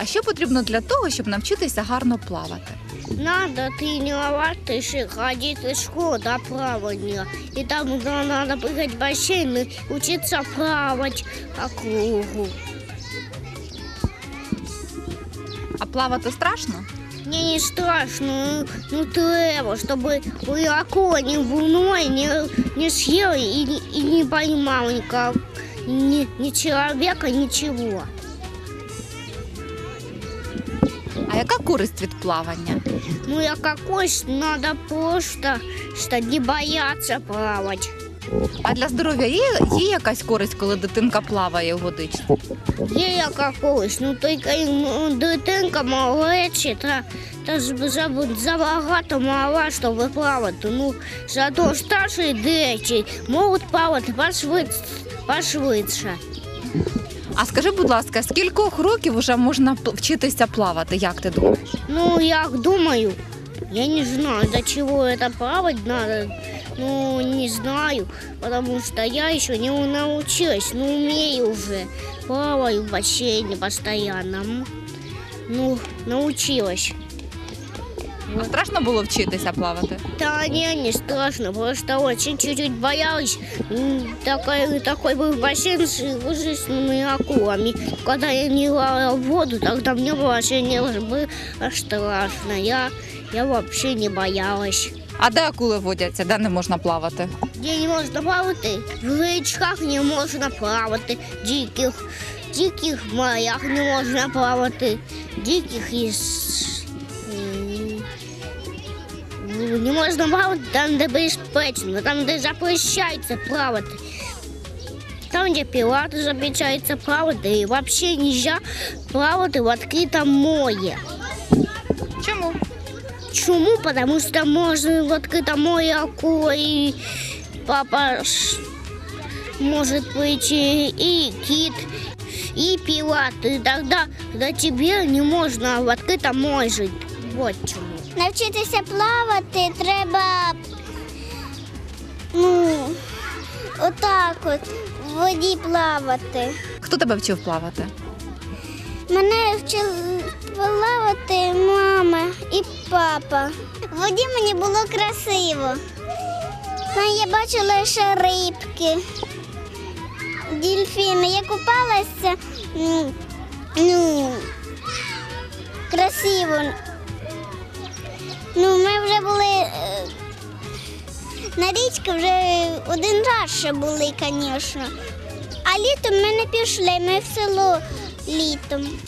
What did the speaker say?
А що потрібно для того, щоб навчитися гарно плавати? Надо тренироваться, еще ходить в школу до плавания. И там да, надо прыгать в бассейн и учиться плавать по кругу. А плавати страшно? Мне не страшно, ну, ну треба, чтобы акула ни волной не, не съел и, не- и не поймал никак, ни, ни человека, ничего. А яка користь від плавання? Ну, я какой надо просто, что не бояться плавать. А для здоров'я є, є якась користь, коли дитинка плаває у водичці? Є я какогось, ну тільки ну, дитинка малечі, та, та забагато мала, щоб плавати. Ну, зато старші діти можуть плавати пошвидше. пошвидше. А скажи, будь ласка, з кількох років вже можна вчитися плавати? Як ти думаєш? Ну, я думаю, я не знаю, до чего это плавать надо. Ну, не знаю, потому что я еще не научилась, ну, умею уже. Плаваю в бассейне постоянно. Ну, научилась. А страшно було вчитися плавати? Да не, не страшно, просто очень чуть-чуть боялась. М, Такой, такой был бассейн с ужасными акулами. Когда я не лала в воду, тогда мне вообще не было страшно. Я, я вообще не боялась. А де акули водяться, де не можна плавати? Де не можна плавати, в річках не можна плавати, диких, диких морях не можна плавати, диких із... м, ну, Не можна плавати там, де безпечно, там, де запрещається плавати. Там, де пілати запрещається плавати, і взагалі не можна плавати в відкритому морі. Чому? Чому? Потому что можно в открытом море акула и папа ш- может быть и, и кит, и пилат. И тогда, тогда тебе не можно в открытом море жить. Вот чему. Навчитися плавати треба ну, отак от, в воді плавати. Хто тебе вчив плавати? Мене вчили плавати мама і папа. В воді мені було красиво. Я бачила ще рибки, дельфіни. Я купалася ну, красиво. Ну, ми вже були е, на річці вже один раз ще були, звісно. А літом ми не пішли, ми в село літом.